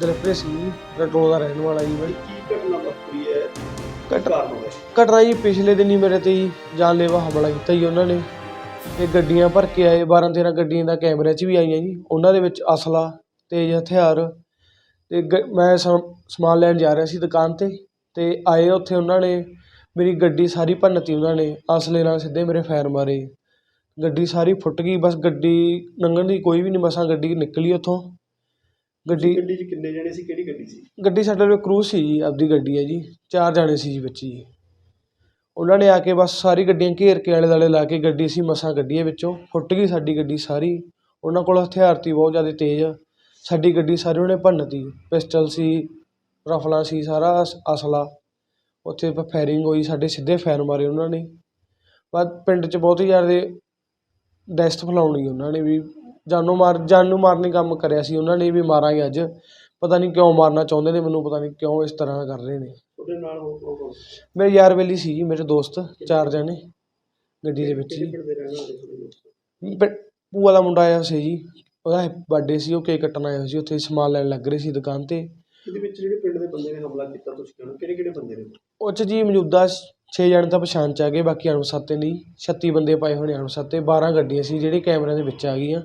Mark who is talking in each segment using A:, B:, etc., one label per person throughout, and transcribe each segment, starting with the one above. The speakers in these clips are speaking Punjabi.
A: ਦਿਲਪ੍ਰੀਤ ਸਿੰਘ ਜੀ ਰਟੋਲ ਦਾ ਰਹਿਣ ਵਾਲਾ ਜੀ ਮੈਂ।
B: ਕੀ ਘਟਨਾ ਵਾਪਰੀ ਹੈ?
A: ਘਟ-
B: ਕਾਰਨ ਹੋਇਆ?
A: ਘਟਨਾ ਜੀ ਪਿਛਲੇ ਦਿਨ ਹੀ ਮੇਰੇ ਤੇ ਜੀ ਜਾਨਲੇਵਾ ਹਮਲਾ ਕੀਤਾ ਜੀ ਉਹਨਾਂ ਨੇ। ਤੇ ਗੱਡੀਆਂ ਭਰ ਕੇ ਆਏ 12 13 ਗੱਡੀਆਂ ਦਾ ਕੈਮਰੇ 'ਚ ਵੀ ਆਈਆਂ ਜੀ। ਉਹਨਾਂ ਦੇ ਵਿੱਚ ਅਸਲਾ ਤੇਜ਼ ਹਥਿਆਰ ਤੇ ਗ- ਮੈਂ ਸਮ- ਸਮਾਨ ਲੈਣ ਜਾ ਰਿਹਾ ਸੀ ਦੁਕਾਨ ਤੇ। ਤੇ ਆਏ ਉੱਥੇ ਉਹਨਾਂ ਨੇ ਮੇਰੀ ਗੱਡੀ ਸਾਰੀ ਭੰਨਤੀ ਉਹਨਾਂ ਨੇ। ਅਸਲੇ ਨਾਲ ਸਿੱਧੇ ਮੇਰੇ ਫਾਇਰ ਮਾਰੇ। ਗੱਡੀ ਸਾਰੀ ਫੁੱਟ ਗਈ ਬਸ ਗੱਡੀ ਲੰਘਣ ਦੀ ਕੋਈ ਵੀ ਨਹੀਂ ਮਸਾਂ ਗੱਡੀ ਨਿਕਲੀ ਉੱਥੋਂ। ਗੱਡੀ
B: ਗੱਡੀ 'ਚ ਕਿੰਨੇ ਜਣੇ ਸੀ? ਕਿਹੜੀ ਗੱਡੀ ਸੀ?
A: ਗੱਡੀ ਸਾਡੇ ਕੋਲ ਕਰੂਜ਼ ਸੀ ਜੀ ਆਪਦੀ ਗੱਡੀ ਹੈ ਜੀ ਚਾਰ ਜਾਣੇ ਸੀ ਜੀ ਵਿੱਚ ਜੀ। ਉਹਨਾਂ ਨੇ ਆ ਕੇ ਬਸ ਸਾਰੀ ਗੱਡੀਆਂ ਘੇਰ ਕੇ ਆਲੇ ਦੁਆਲੇ ਲਾ ਕੇ ਗੱਡੀ ਸੀ ਮਸਾਂ ਕੱਢੀ ਹੈ ਵਿੱਚੋਂ ਫੁੱਟ ਗਈ ਸਾਡੀ ਗੱਡੀ ਸਾਰੀ। ਉਹਨਾਂ ਕੋਲ ਹਥਿਆਰ ਤੀ ਬਹੁਤ ਜ਼ਿਆਦਾ ਤੇਜ਼। ਸਾਡੀ ਗੱਡੀ ਸਾਰੀ ਉਹਨੇ ਭੰਨਤੀ ਪਿਸਟਲ ਸੀ ਰਫਲਾਂ ਸੀ ਸਾਰਾ ਅਸ- ਅਸਲਾ। ਉੱਥੇ ਫਾਇਰਿੰਗ ਹੋਈ ਸਾਡੇ ਸਿੱਧੇ ਫਾਇਰ ਮਾਰੇ ਉਹਨਾਂ ਨੇ। ਬਾਅਦ ਪਿੰਡ 'ਚ ਬਹੁਤ ਹੀ ਜ਼ਿਆਦਾ ਦਹਿਸ਼ਤ ਫੈਲਾਉਣੀ ਉਹਨਾਂ ਨੇ ਵੀ ਜਾਨੋਂ ਮਾਰ ਜਾਨ ਮਾਰਨ ਕੰਮ ਕਰਿਆ ਸੀ ਉਹਨਾਂ ਨੇ ਵੀ ਮਾਰਾਂਗੇ ਅੱਜ। ਪਤਾ ਨਹੀਂ ਕਿਉਂ ਮਾਰਨਾ ਚਾਹੁੰਦੇ ਨੇ ਮੈਨੂੰ ਪਤਾ ਨਹੀਂ ਕਿਉਂ ਇਸ ਤਰ੍ਹਾਂ ਕਰ ਰਹੇ ਨੇ।
B: ਤੁਹਾਡੇ ਨਾਲ ਹੋਰ ਕੌਣ ਕੌਣ ਸੀ?
A: ਮੇਰੇ ਯਾਰ ਬੇਲੀ ਸੀ ਜੀ ਮੇਰੇ ਦੋਸਤ ਚਾਰ ਜਣੇ ਗੱਡੀ ਦੇ ਵਿੱਚ
B: ਕਿਹੜੇ
A: ਜੀ
B: ਪਿੰਡ ਦੇ ਰਹਿਣ ਵਾਲੇ ਤੁਹਾਡੇ ਦੋਸਤ?
A: ਪਿੰ- ਭੂਆ ਦਾ ਮੁੰਡਾ ਆਇਆ ਸੀ ਜੀ ਉਹਦਾ ਬਰਥਡੇ ਸੀ ਉਹ ਕੇਕ ਕੱਟਣ ਆਇਆ ਸੀ ਉੱਥੇ ਸਮਾਨ ਲੈਣ ਲੱਗ ਰਹੇ ਸੀ ਦੁਕਾਨ ਤੇ।
B: ਇਹਦੇ ਵਿੱਚ ਜਿਹੜੇ ਪਿੰਡ ਦੇ ਬੰਦੇ ਨੇ ਹਮਲਾ ਕੀਤਾ ਤੁਸੀਂ ਕਹਿੰਦੇ ਕਿਹੜੇ ਕਿਹੜੇ ਬੰਦੇ ਨੇ?
A: ਉਹ 'ਚ ਜੀ ਮੌਜੂਦਾ 6 ਜਣੇ ਤਾਂ ਪਛਾਣ 'ਚ ਆ ਗਏ ਬਾਕੀ ਅਣਪਛਾਤੇ ਨਹੀਂ। 36 ਬੰਦੇ ਪਾਏ ਨੇ ਅਣਪਛਾਤੇ 12 ਗੱਡੀਆਂ ਸੀ ਜਿਹੜੀ ਕੈਮਰਿਆਂ ਦੇ ਵਿੱਚ ਆ ਗਈਆਂ।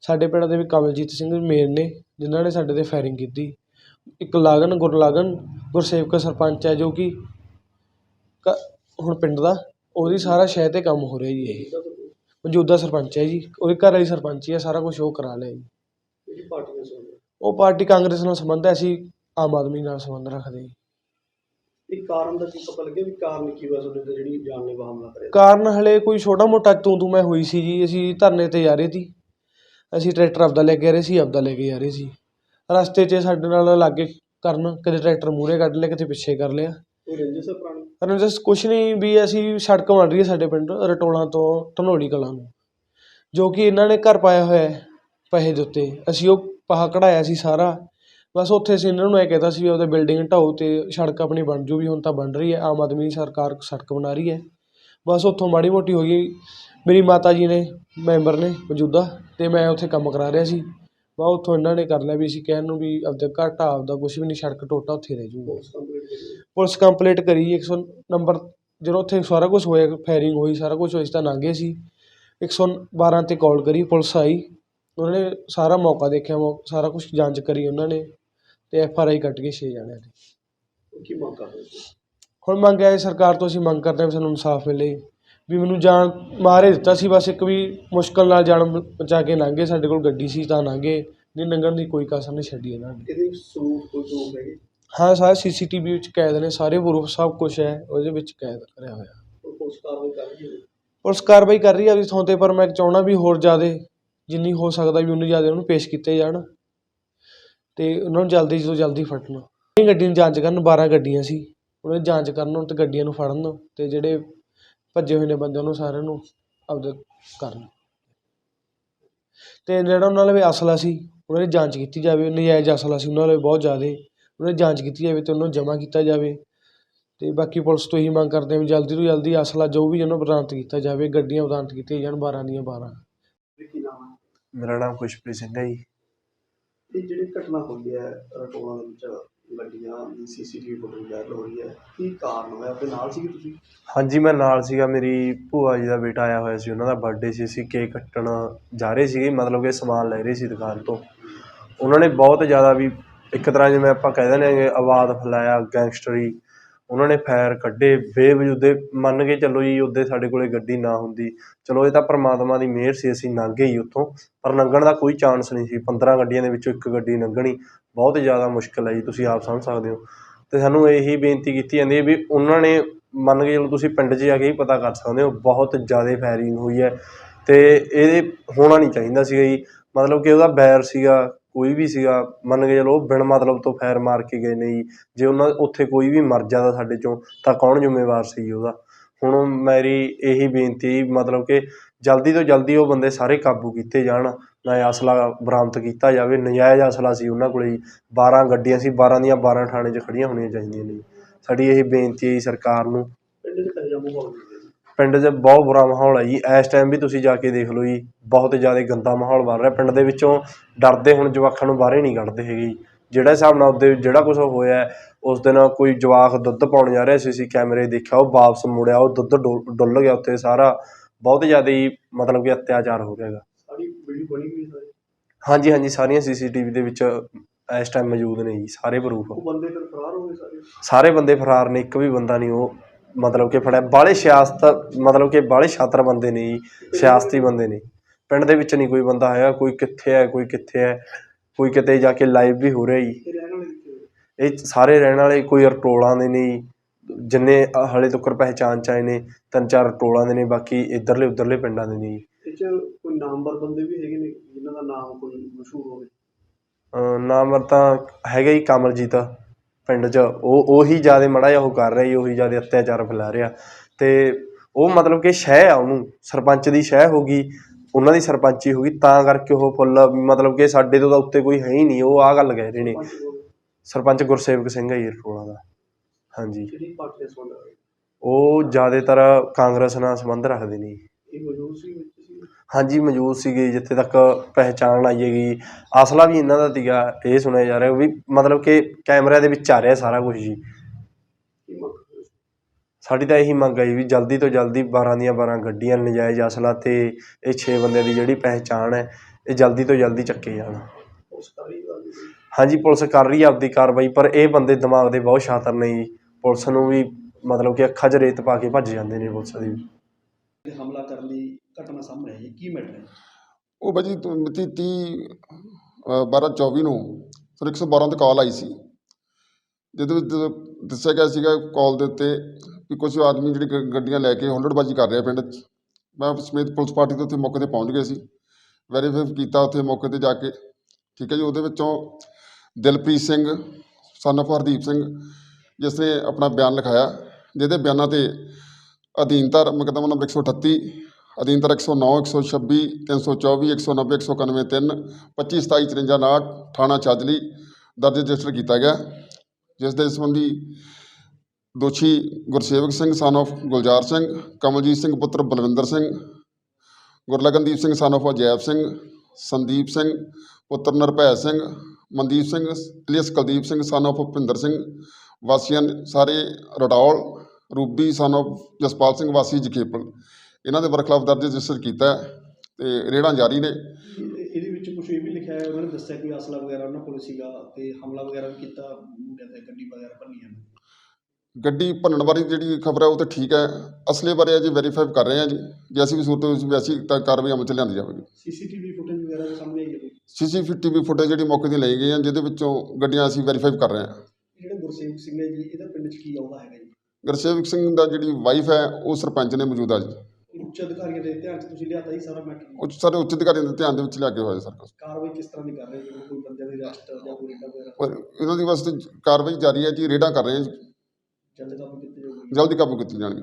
A: ਸਾਡੇ ਪਿੰਡ ਦੇ ਵੀ ਕਮਲਜੀਤ ਸਿੰਘ ਮੇਨ ਨੇ ਜਿਨ੍ਹਾਂ ਨੇ ਸਾਡੇ ਤੇ ਫਾਇਰਿੰਗ ਕੀਤੀ। ਇੱਕ ਲਾਗਨ ਗੁਰਲਾਗਨ ਗੁਰਸੇਵਕ ਸਰਪੰਚ ਹੈ ਜੋ ਕਿ ਕ- ਹੁਣ ਪਿੰਡ ਦਾ ਉਹਦੀ ਸਾਰਾ ਸ਼ਹਿਰ ਤੇ ਕੰਮ ਹੋ ਰਿਹਾ ਜੀ ਇਹ। ਮੌਜੂਦਾ ਸਰਪੰਚ ਹੈ ਜੀ ਉਹਦੇ ਘਰ ਵਾਲੀ ਸਰਪੰਚ ਹੀ ਸਾਰਾ ਕੁਝ ਉਹ ਕਰਾ ਲਿਆ ਜੀ? ਉਹ ਪਾਰਟੀ ਕਾਂਗਰਸ ਨਾਲ ਸੰਬੰਧ ਹੈ ਅਸੀਂ ਆਮ ਆਦਮੀ ਨਾਲ ਸੰਬੰਧ ਰੱਖਦੇ ਜੀ
B: ਇਹ ਕਾਰਨ ਦਾ ਕੀ ਪਤਾ ਲੱਗਿਆ ਵੀ ਕਾਰਨ ਕੀ ਹੋਇਆ ਤੁਹਾਡੇ ਤੇ ਜਿਹੜੀ ਜਾਨਲੇਵਾ ਹਮਲਾ ਕਰਿਆ
A: ਕਾਰਨ ਹਲੇ ਕੋਈ ਛੋਟਾ ਮੋਟਾ ਤੂੰ ਤੂੰ ਮੈਂ ਹੋਈ ਸੀ ਜੀ ਅਸੀਂ ਧਰਨੇ ਤੇ ਜਾ ਰਹੇ ਸੀ। ਅਸੀਂ ਟਰੈਕਟਰ ਆਪਦਾ ਲੈ ਕੇ ਆ ਰਹੇ ਸੀ ਆਪਦਾ ਲੈ ਕੇ ਜਾ ਰਹੇ ਸੀ। ਰਸਤੇ 'ਚ ਸਾਡੇ ਨਾਲ ਲਾਗੇ ਕਰਨ ਕਦੇ ਟਰੈਕਟਰ ਮੂਹਰੇ ਕੱਢ ਲਿਆ ਕਿਤੇ ਪਿੱਛੇ ਕਰ ਲਿਆ।
B: ਰੰਜਿਸ਼
A: ਕੁਛ ਨਹੀਂ ਵੀ ਅਸੀਂ ਸੜਕ ਬਣ ਰਹੀ ਹੈ ਸਾਡੇ ਪਿੰਡ ਰਟੋਲਾਂ ਤੋਂ ਧਨੋੜੀ ਕਲਾਂ ਨੂੰ। ਜੋ ਕਿ ਇਹਨਾਂ ਨੇ ਘਰ ਪਾਇਆ ਹੋਇਆ ਹੈ ਪੈਸੇ ਦੇ ਉੱਤੇ। ਅਸੀਂ ਉਹ ਪਾਹਾ ਕਢਾਇਆ ਸੀ ਸਾਰਾ। ਬਸ ਉੱਥੇ ਅਸੀਂ ਇਹਨਾਂ ਨੂੰ ਇਹ ਕਹਿਤਾ ਸੀ ਵੀ ਆਪਦਾ ਬਿਲਡਿੰਗ ਢਾਓ ਤੇ ਸੜਕ ਆਪਣੀ ਬਣ ਜੂ ਵੀ ਹੁਣ ਤਾਂ ਬਣ ਰਹੀ ਹੈ। ਆਮ ਆਦਮੀ ਸਰਕਾਰ ਸੜਕ ਬਣਾ ਰਹੀ ਹੈ। ਬਸ ਉੱਥੋਂ ਮਾੜੀ ਮੋਟੀ ਹੋ ਗਈ। ਮੇਰੀ ਮਾਤਾ ਜੀ ਨੇ ਮੈਂਬਰ ਨੇ ਮੌਜੂਦਾ ਤੇ ਮੈਂ ਉੱਥੇ ਕੰਮ ਕਰਾ ਰਿਹਾ ਸੀ। ਬਾ ਉੱਥੋਂ ਇਹਨਾਂ ਨੇ ਕਰ ਲਿਆ ਵੀ ਅਸੀਂ ਕਹਿਣ ਨੂੰ ਵੀ ਆਪਦਾ ਘਰ ਢਾਹ ਆਪਦਾ ਕੁਛ ਵੀ ਨਹੀਂ ਸੜਕ ਟੋਟਾ ਉੱਥੇ ਰਹਿ ਜੂਗਾ
B: ਪੁਲਿਸ ਕੰਪਲੀਟ ਕਰੀ
A: ਕਰੀ 100 ਨੰਬਰ ਜਦੋਂ ਉੱਥੇ ਸਾਰਾ ਕੁਝ ਹੋਇਆ ਫਾਇਰਿੰਗ ਹੋਈ ਸਾਰਾ ਕੁਝ ਹੋਇਆ ਸੀ ਤਾਂ ਲੰਘ ਗਏ ਸੀ 112 ਤੇ ਕਾਲ ਕਰੀ ਪੁਲਿਸ ਆਈ। ਉਹਨਾਂ ਨੇ ਸਾਰਾ ਮੌਕਾ ਦੇਖਿਆ ਮੌ- ਸਾਰਾ ਕੁਝ ਜਾਂਚ ਕਰੀ ਉਹਨਾਂ ਨੇ ਤੇ ਐਫ ਆਰ ਆਈ ਕੱਟ ਕੇ 6 ਜਾਣਿਆਂ ਦੀ।
B: ਕੀ ਸੀ
A: ਹੁਣ ਮੰਗ ਹੈ ਸਰਕਾਰ ਤੋਂ ਅਸੀਂ ਮੰਗ ਕਰਦੇ ਹਾਂ ਵੀ ਸਾਨੂੰ ਇਨਸਾਫ ਮਿਲੇ। ਵੀ ਮੈਨੂੰ ਜਾਨ ਮਾਰੇ ਦਿੱਤਾ ਸੀ ਬਸ ਇੱਕ ਵੀ ਮੁਸ਼ਕਲ ਨਾਲ ਬ- ਬਚਾ ਕੇ ਲੰਘੇ ਸਾਡੇ ਕੋਲ ਗੱਡੀ ਸੀ ਤਾਂ ਲੰਘੇ ਨਹੀਂ ਲੰਘਣ ਦੀ ਕੋਈ ਕਸਰ ਨਹੀਂ ਛੱਡੀ ਇਹਨਾਂ ਨੇ।
B: ਇਹਦੇ ਸਬੂਤ ਕੋਈ ਪ੍ਰੂਫ ਹੈਗੇ?
A: ਹਾਂ ਸਾਰੇ ਸੀਸੀਟੀਵੀ ਵਿੱਚ ਕੈਦ ਨੇ ਸਾਰੇ ਪ੍ਰੂਫ ਸਭ ਕੁਝ ਹੈ ਉਹਦੇ ਵਿੱਚ ਕੈਦ ਕਰਿਆ ਹੋਇਆ।
B: ਕੋਈ ਪੁਲਿਸ ਕਾਰਵਾਈ ਕਰ ਰਹੀ ਹੈ?
A: ਪੁਲਿਸ ਕਾਰਵਾਈ ਕਰ ਰਹੀ ਹੈ ਆਪਦੀ ਥਾਂ 'ਤੇ ਪਰ ਮੈਂ ਚਾਹੁੰਦਾ ਵੀ ਹੋਰ ਜ਼ਿਆਦਾ ਜਿੰਨੀ ਹੋ ਸਕਦਾ ਵੀ ਉਨੀ ਜ਼ਿਆਦਾ ਉਹਨੂੰ ਪੇਸ਼ ਕੀਤੇ ਜਾਣ। ਤੇ ਉਹਨਾਂ ਨੂੰ ਜਲਦੀ ਤੋਂ ਜਲਦੀ ਫੜਨ। ਇਹ ਗੱਡੀ ਦੀ ਜਾਂਚ ਕਰਨ 12 ਗੱਡੀਆਂ ਸੀ। ਉਹਨਾਂ ਦੀ ਜਾਂਚ ਕਰਨ ਤੇ ਗੱਡੀਆਂ ਨੂੰ ਫੜਨ। ਤੇ ਜਿਹੜੇ ਭੱਜੇ ਹੋਏ ਨੇ ਬੰਦੇ ਉਹਨੂੰ ਸਾਰਿਆਂ ਨੂੰ ਆਪਦੇ ਕਰਨ ਤੇ ਜਿਹੜਾ ਉਹਨਾਂ ਨਾਲ ਵੀ ਅਸਲਾ ਸੀ ਉਹਨਾਂ ਦੀ ਜਾਂਚ ਕੀਤੀ ਜਾਵੇ ਨਜਾਇਜ਼ ਅਸਲਾ ਸੀ ਉਹਨਾਂ ਨਾਲ ਬਹੁਤ ਜ਼ਿਆਦਾ। ਉਹਨਾਂ ਦੀ ਜਾਂਚ ਕੀਤੀ ਜਾਵੇ ਤੇ ਉਹਨੂੰ ਜਮ੍ਹਾਂ ਕੀਤਾ ਜਾਵੇ। ਤੇ ਬਾਕੀ ਪੁਲਿਸ ਤੋਂ ਇਹੀ ਮੰਗ ਕਰਦੇ ਹਾਂ ਵੀ ਜਲਦੀ ਤੋਂ ਜਲਦੀ ਅਸਲਾ ਜੋ ਵੀ ਉਹਨੂੰ ਬਰਾਮਦ ਕੀਤਾ ਜਾਵੇ ਗੱਡੀਆਂ ਬਰਾਮਦ ਕੀਤੀਆਂ ਜਾਣ 12 ਦੀਆਂ 12
B: ਇਹ ਕੀ ਨਾਮ ਹੈ
C: ਮੇਰਾ ਨਾਮ ਖੁਸ਼ਪ੍ਰੀਤ ਸਿੰਘ ਹੈ ਜੀ।
B: ਇਹ ਜਿਹੜੀ ਘਟਨਾ ਹੋਈ ਹੈ ਰਟੋਲਾ ਦੇ ਵਿੱਚ ਗੱਡੀਆਂ ਸੀਸੀਟੀਵੀ ਫੁਟੇਜ ਵਾਇਰਲ ਹੋ ਰਹੀ ਹੈ। ਕੀ ਕਾਰਨ ਹੋਇਆ? ਆਪਣੇ ਨਾਲ ਸੀ ਤੁਸੀਂ?
C: ਹਾਂਜੀ, ਮੈਂ ਨਾਲ ਸੀਗਾ। ਮੇਰੀ ਭੂਆ ਜੀ ਦਾ ਬੇਟਾ ਆਇਆ ਹੋਇਆ ਸੀ। ਉਹਨਾਂ ਦਾ ਬਰਥਡੇ ਸੀ। ਅਸੀਂ ਕੇਕ ਕੱਟਣ ਜਾ ਰਹੇ ਸੀਗੇ। ਮਤਲਬ ਕਿ ਸਮਾਨ ਲੈ ਰਹੇ ਸੀ ਦੁਕਾਨ ਤੋਂ। ਉਹਨਾਂ ਨੇ ਬਹੁਤ ਜ਼ਿਆਦਾ ਵੀ ਇੱਕ ਤਰ੍ਹਾਂ ਜਿਵੇਂ ਆਪਾਂ ਕਹਿ ਦਿੰਦੇ ਹਾਂ ਆਵਾਜ਼ ਫੈਲਾਇਆ ਗੈਂਗਸਟਰੀ ਉਹਨਾਂ ਨੇ ਫਾਇਰ ਕੱਢੇ। ਬੇਵਜੂਦੇ ਮੰਨ ਕੇ ਚੱਲੋ ਜੀ ਉੱਦੇ ਸਾਡੇ ਕੋਲੇ ਗੱਡੀ ਨਾ ਹੁੰਦੀ। ਚਲੋ, ਇਹ ਤਾਂ ਪ੍ਰਮਾਤਮਾ ਦੀ ਮਿਹਰ ਸੀ। ਅਸੀਂ ਲੰਘ ਗਏ ਜੀ ਉੱਥੋਂ। ਪਰ ਲੰਘਣ ਦਾ ਕੋਈ ਚਾਂਸ ਨਹੀਂ ਸੀ। 15 ਗੱਡੀਆਂ ਦੇ ਵਿੱਚੋਂ ਇੱਕ ਗੱਡੀ ਲੰਘਣੀ ਬਹੁਤ ਜ਼ਿਆਦਾ ਮੁਸ਼ਕਿਲ ਹੈ ਜੀ, ਤੁਸੀਂ ਆਪ ਸਮਝ ਸਕਦੇ ਹੋ। ਅਤੇ ਸਾਨੂੰ ਇਹੀ ਬੇਨਤੀ ਕੀਤੀ ਜਾਂਦੀ ਹੈ ਵੀ ਉਹਨਾਂ ਨੇ ਮੰਨ ਕੇ ਚਲੋ ਤੁਸੀਂ ਪਿੰਡ 'ਚ ਜਾ ਕੇ ਹੀ ਪਤਾ ਕਰ ਸਕਦੇ ਹੋ, ਬਹੁਤ ਜ਼ਿਆਦਾ ਫਾਇਰਿੰਗ ਹੋਈ ਹੈ। ਅਤੇ ਇਹ ਹੋਣਾ ਨਹੀਂ ਚਾਹੀਦਾ ਸੀਗਾ ਜੀ। ਮਤਲਬ ਕਿ ਉਹਦਾ ਬੈਰ ਸੀਗਾ, ਕੋਈ ਵੀ ਸੀਗਾ, ਮੰਨ ਕੇ ਚਲੋ ਉਹ ਬਿਨ ਮਤਲਬ ਤੋਂ ਫਾਇਰ ਮਾਰ ਕੇ ਗਏ ਨੇ ਜੀ। ਜੇ ਉਹਨਾਂ ਉੱਥੇ ਕੋਈ ਵੀ ਮਰ ਜਾਂਦਾ ਸਾਡੇ ਚੋਂ, ਤਾਂ ਕੌਣ ਜ਼ਿੰਮੇਵਾਰ ਸੀ ਜੀ ਉਹਦਾ? ਹੁਣ ਮੇਰੀ ਇਹੀ ਬੇਨਤੀ ਮਤਲਬ ਕਿ ਜਲਦੀ ਤੋਂ ਜਲਦੀ ਉਹ ਬੰਦੇ ਸਾਰੇ ਕਾਬੂ ਕੀਤੇ ਜਾਣ। ਨਾ ਅਸਲਾ ਬਰਾਮਦ ਕੀਤਾ ਜਾਵੇ। ਨਜਾਇਜ਼ ਅਸਲਾ ਸੀ ਉਹਨਾਂ ਕੋਲੇ ਜੀ। 12 ਗੱਡੀਆਂ ਸੀ 12 ਦੀਆਂ 12 ਥਾਣੇ 'ਚ ਖੜੀਆਂ ਹੋਣੀਆਂ ਚਾਹੀਦੀਆਂ ਨੇ ਜੀ। ਸਾਡੀ ਇਹ ਬੇਨਤੀ ਹੈ ਜੀ ਸਰਕਾਰ ਨੂੰ।
B: ਪਿੰਡ 'ਚ ਹੈ
C: ਬਹੁਤ ਬੁਰਾ ਮਾਹੌਲ ਹੈ ਜੀ। ਇਸ ਟਾਈਮ ਵੀ ਤੁਸੀਂ ਜਾ ਕੇ ਦੇਖ ਲਓ ਜੀ। ਬਹੁਤ ਜ਼ਿਆਦਾ ਗੰਦਾ ਮਾਹੌਲ ਬਣ ਰਿਹਾ। ਪਿੰਡ ਦੇ ਵਿੱਚੋਂ ਡਰਦੇ ਹੁਣ ਜਵਾਕਾਂ ਨੂੰ ਬਾਹਰੇ ਨਹੀਂ ਕੱਢਦੇ ਹੈਗੇ ਜੀ। ਜਿਹੜਾ ਹਿਸਾਬ ਨਾਲ ਉਹਦੇ ਜਿਹੜਾ ਕੁਝ ਹੋਇਆ ਹੈ, ਉਸ ਦਿਨ ਕੋਈ ਜਵਾਕ ਦੁੱਧ ਪਾਉਣ ਜਾ ਰਿਹਾ ਸੀ। ਸੀ ਕੈਮਰੇ ਦੇਖਿਆ ਉਹ ਵਾਪਸ ਮੁੜਿਆ। ਉਹ ਦੁੱਧ ਡੁੱਲ ਗਿਆ ਉੱਥੇ ਸਾਰਾ। ਬਹੁਤ ਜ਼ਿਆਦਾ ਹੀ ਮਤਲਬ ਕਿ ਅਤਿਆਚਾਰ ਹੋ ਰਿਹਾ ਹੈਗਾ।
B: ਵੀਡੀਓ ਬਣੀ ਹੋਈ ਸਾਰੀ?
C: ਹਾਂਜੀ ਹਾਂਜੀ ਸਾਰੀਆਂ ਸੀਸੀਟੀਵੀ ਦੇ ਵਿੱਚ ਇਸ ਟਾਈਮ ਮੌਜੂਦ ਨੇ ਜੀ ਸਾਰੇ ਪ੍ਰੂਫ
B: ਉਹ ਬੰਦੇ ਫਿਰ ਫਰਾਰ ਹੋ ਗਏ ਸਾਰੇ?
C: ਸਾਰੇ ਬੰਦੇ ਫਰਾਰ ਨੇ ਇੱਕ ਵੀ ਬੰਦਾ ਨਹੀਂ ਉਹ ਮਤਲਬ ਕਿ ਫੜਿਆ। ਬਾਹਲੇ ਸਿਆਸਤ ਮਤਲਬ ਕਿ ਬਾਹਲੇ ਛਾਤਰ ਬੰਦੇ ਨੇ ਜੀ ਸਿਆਸਤੀ ਬੰਦੇ ਨੇ। ਪਿੰਡ ਦੇ ਵਿੱਚ ਨਹੀਂ ਕੋਈ ਬੰਦਾ ਹੈਗਾ ਕੋਈ ਕਿੱਥੇ ਹੈ ਕੋਈ ਕਿੱਥੇ ਹੈ ਕੋਈ ਕਿਤੇ ਜਾ ਕੇ ਲਾਈਵ ਵੀ ਹੋ ਰਿਹਾ ਜੀ।
B: ਇਹ ਰਹਿਣ ਵਾਲੇ ਕਿੱਥੇ ਹੋਏ?
C: ਇਹ ਸਾਰੇ ਰਹਿਣ ਵਾਲੇ ਕੋਈ ਰਟੋਲਾਂ ਦੇ ਨੇ ਜੀ, ਜਿੰਨੇ ਹਲੇ ਤੱਕ ਪਹਿਚਾਣ ਚ ਆਏ ਨੇ ਤਿੰਨ ਚਾਰ ਰਟੋਲਾਂ ਦੇ ਨੇ ਬਾਕੀ ਇੱਧਰਲੇ ਉੱਧਰਲੇ ਪਿੰਡਾਂ ਦੇ ਨੇ ਜੀ।
B: ਇਹ ਚ ਕੋਈ ਨਾਮਵਰ ਬੰਦੇ ਵੀ ਹੈਗੇ ਨੇ ਜਿਨ੍ਹਾਂ ਦਾ ਨਾਮ ਕੋਈ ਮਸ਼ਹੂਰ ਹੋਵੇ।
C: ਅਹ ਨਾਮ ਤਾਂ ਹੈਗਾ ਹੀ ਕਮਲਜੀਤ ਪਿੰਡ 'ਚ। ਉਹ ਉਹੀ ਜ਼ਿਆਦਾ ਮੜਾ ਜਿਹਾ ਉਹ ਕਰ ਰਿਹਾ ਜੀ ਉਹੀ ਜ਼ਿਆਦਾ ਅਤਿਆਚਾਰ ਫੈਲਾ ਰਿਹਾ। ਤੇ ਉਹ ਮਤਲਬ ਕਿ ਸ਼ਹਿ ਆ ਉਹਨੂੰ ਸਰਪੰਚ ਦੀ ਸ਼ਹਿ ਹੋ ਗਈ ਉਹਨਾਂ ਦੀ ਸਰਪੰਚੀ ਹੋ ਗਈ ਤਾਂ ਕਰਕੇ ਉਹ ਫੁੱਲ ਮਤਲਬ ਕਿ ਸਾਡੇ ਤੋਂ ਤਾਂ ਉੱਤੇ ਕੋਈ ਹੈ ਹੀ ਨਹੀਂ ਉਹ ਆ ਗੱਲ ਕਹਿ ਰਹੇ ਨੇ। ਸਰਪੰਚ ਗੁਰਸੇਵਕ ਸਿੰਘ ਹੈ ਜੀ ਦਾ। ਹਾਂਜੀ।
B: ਜਿਹੜੀ ਪਾਰਟੀ ਹੈ
C: ਉਹ ਜ਼ਿਆਦਾਤਰ ਕਾਂਗਰਸ ਨਾਲ ਸੰਬੰਧ ਰੱਖਦੇ ਨੇ ਜੀ।
B: ਇਹ ਮੌਜੂਦ ਸੀ ਵਿੱਚ? ਸੀ
C: ਹਾਂਜੀ ਮੌਜੂਦ ਸੀਗੇ ਜਿੱਥੇ ਤੱਕ ਪਹਿਚਾਣ ਆਈ ਹੈਗੀ। ਅਸਲਾ ਵੀ ਇਹਨਾਂ ਦਾ ਸੀਗਾ ਇਹ ਸੁਣਿਆ ਜਾ ਰਿਹਾ ਵੀ ਮਤਲਬ ਕਿ ਕੈਮਰਿਆਂ ਦੇ ਵਿੱਚ ਆ ਰਿਹਾ ਸਾਰਾ ਕੁਝ ਜੀ? ਸਾਡੀ ਤਾਂ ਇਹੀ ਮੰਗ ਹੈ ਜੀ ਵੀ ਜਲਦੀ ਤੋਂ ਜਲਦੀ 12 ਦੀਆਂ 12 ਗੱਡੀਆਂ ਨਜਾਇਜ਼ ਅਸਲਾ ਤੇ ਇਹ 6 ਬੰਦਿਆਂ ਦੀ ਜਿਹੜੀ ਪਹਿਚਾਣ ਹੈ ਇਹ ਜਲਦੀ ਤੋਂ ਜਲਦੀ ਚੱਕੇ ਜਾਣ। ਹਾਂਜੀ ਪੁਲਿਸ ਕਰ ਰਹੀ ਹੈ ਆਪਦੀ ਕਾਰਵਾਈ ਪਰ ਇਹ ਬੰਦੇ ਦਿਮਾਗ ਦੇ ਬਹੁਤ ਸ਼ਾਤਰ ਨੇ ਜੀ। ਪੁਲਿਸ ਨੂੰ ਵੀ ਮਤਲਬ ਕਿ ਅੱਖਾਂ 'ਚ ਰੇਤ ਪਾ ਕੇ ਭੱਜ ਜਾਂਦੇ ਨੇ ਪੁਲਿਸ ਦੀ।
B: ਹਮਲਾ ਕਰਨ ਦੀ ਘਟਨਾ ਸਾਹਮਣੇ ਆਈ ਹੈ। ਕੀ ਮੈਟਰ ਹੈ?
D: ਉਹ ਭਾਜੀ, ਤੋਂ, ਮਿਤੀ 30 12 24 ਨੂੰ ਫਿਰ 112 ਤੇ ਕਾਲ ਆਈ ਸੀ। ਜਿਹਦੇ ਵਿੱਚ ਦੱਸਿਆ ਗਿਆ ਸੀਗਾ ਕਾਲ ਦੇ ਉੱਤੇ ਵੀ ਕੁਝ ਆਦਮੀ ਜਿਹੜੀ ਗ- ਗੱਡੀਆਂ ਲੈ ਕੇ ਹੁੱਲੜਬਾਜੀ ਕਰ ਰਿਹਾ ਪਿੰਡ 'ਚ। ਮੈਂ ਸਮੇਤ ਪੁਲਿਸ ਪਾਰਟੀ ਦੇ ਉੱਥੇ ਮੌਕੇ ਤੇ ਪਹੁੰਚ ਗਏ ਸੀ। ਵੈਰੀਫਾਈ ਕੀਤਾ ਉੱਥੇ ਮੌਕੇ ਤੇ ਜਾ ਕੇ। ਠੀਕ ਹੈ ਜੀ, ਉਹਦੇ ਵਿੱਚੋਂ ਦਿਲਪ੍ਰੀਤ ਸਿੰਘ, son of ਹਰਦੀਪ ਸਿੰਘ, ਜਿਸ ਨੇ ਆਪਣਾ ਬਿਆਨ ਲਿਖਾਇਆ, ਜਿਹਦੇ ਬਿਆਨਾਂ ਤੇ ਅਧੀਨਤਾ ਮੁਕੱਦਮਾ ਨੰਬਰ 138 ਅਧੀਨਤਾ 109 126 324 190 191 3 25 27 54 59 ਥਾਣਾ ਚਾਦਲੀ ਦਰਜ ਰਜਿਸਟਰ ਕੀਤਾ ਗਿਆ। ਜਿਸ ਦੇ ਸੰਬੰਧੀ ਦੋਸ਼ੀ ਗੁਰਸੇਵਕ ਸਿੰਘ ਸਨ of ਗੁਲਜ਼ਾਰ ਸਿੰਘ, ਕਮਲਜੀਤ ਸਿੰਘ, ਪੁੱਤਰ ਬਲਵਿੰਦਰ ਸਿੰਘ, ਗੁਰਲਗਨਦੀਪ ਸਿੰਘ ਸਨ of ਅਜੈਬ ਸਿੰਘ, ਸੰਦੀਪ ਸਿੰਘ, ਪੁੱਤਰ Nirbhai Singh, Mandeep Singh, alias Kuldeep Singh son of Bhupinder Singh, ਵਾਸੀਆਂ ਸਾਰੇ Rataul, Ruby son of Jaspal Singh, ਵਾਸੀ ਜਕੇਪਲ। ਇਹਨਾਂ ਦੇ ਬਰਖਲਾਫ ਦਰਜ ਰਜਿਸਟਰ ਕੀਤਾ ਹੈ ਤੇ ਰੇਡਾਂ ਜਾਰੀ ਨੇ।
B: ਇਹ- ਇਹਦੇ ਵਿੱਚ ਕੁਝ ਇਹ ਵੀ ਲਿਖਿਆ ਹੈ ਉਹਨਾਂ ਨੇ ਦੱਸਿਆ ਕਿ ਅਸਲਾ ਵਗੈਰਾ ਉਹਨਾਂ ਕੋਲ ਸੀਗਾ ਤੇ ਹਮਲਾ ਵਗੈਰਾ ਵੀ ਕੀਤਾ ਮੁੰਡਿਆਂ ਤੇ ਗੱਡੀ ਵਗੈਰਾ ਭੰਨੀਆਂ
D: ਗੱਡੀ ਭੰਨਣ ਬਾਰੇ ਜਿਹੜੀ ਖਬਰ ਹੈ ਉਹ ਤਾਂ ਠੀਕ ਹੈ ਅਸਲੇ ਬਾਰੇ ਅਜੇ ਵੈਰੀਫਾਈ ਕਰ ਰਹੇ ਹਾਂ ਜੀ। ਜੇ ਅਸੀਂ ਵੀ ਸੂਰਤ ਵਿੱਚ ਵੈਸੀ ਤਾਂ ਕਾਰਵਾਈ ਅਮਲ ਚ ਲਿਆਂਦੀ ਜਾਵੇਗੀ।
B: ਸੀਸੀਟੀਵੀ ਫੁਟੇਜ ਵਗੈਰਾ ਦੇ ਸਾਹਮਣੇ ਆਈ ਹੈ?
D: ਸੀਸੀਟੀਵੀ ਫੁਟੇਜ ਜਿਹੜੀ ਮੌਕੇ ਦੀ ਲਈ ਗਈ ਹੈ ਜਿਹਦੇ ਵਿੱਚੋਂ ਗੱਡੀਆਂ ਅਸੀਂ ਵੈਰੀਫਾਈ ਕਰ ਰਹੇ ਹਾਂ।
B: ਜਿਹੜਾ ਗੁਰਸੇਵਕ ਸਿੰਘ ਹੈ ਜੀ ਇਹਦਾ ਪਿੰਡ 'ਚ ਕੀ ਆਉਂਦਾ ਹੈਗਾ ਜੀ?
D: ਗੁਰਸੇਵਕ ਸਿੰਘ ਦਾ ਜਿਹੜੀ ਵਾਈਫ ਹੈ ਉਹ ਸਰਪੰਚ ਨੇ ਮੌਜੂਦਾ ਜੀ।
B: ਉੱਚ ਅਧਿਕਾਰੀਆਂ ਦੇ ਧਿਆਨ 'ਚ ਤੁਸੀਂ ਲਿਆਤਾ ਜੀ ਸਾਰਾ ਮੈਟਰ
D: ਉੱਚ ਸਾਰੇ ਉੱਚ ਅਧਿਕਾਰੀਆਂ ਦੇ ਧਿਆਨ ਦੇ ਵਿੱਚ ਲਿਆ ਕੇ ਹੋਇਆ ਸਰ ਕੁਛ।
B: ਕਾਰਵਾਈ ਕਿਸ ਤਰ੍ਹਾਂ ਦੀ ਕਰ ਰਹੇ ਜਿਵੇਂ ਕੋਈ ਬੰਦੇ ਦੀ ਅਰੈਸਟ ਜਾਂ ਕੋਈ ਰੇਡਾ ਵਗੈਰਾ?
D: ਇਹਨਾਂ ਦੀ ਵਾਸਤੇ ਕਾਰਵਾਈ ਜਾਰੀ ਹੈ ਜੀ ਰੇਡਾਂ ਕਰ ਰਹੇ ਹਾਂ ਜੀ।
B: ਜਲਦ ਕੰਮ ਕੀਤੇ ਜਾਊਗੀ
D: ਜਲਦੀ ਕਾਬੂ ਕੀਤੀ ਜਾਣਗੀ।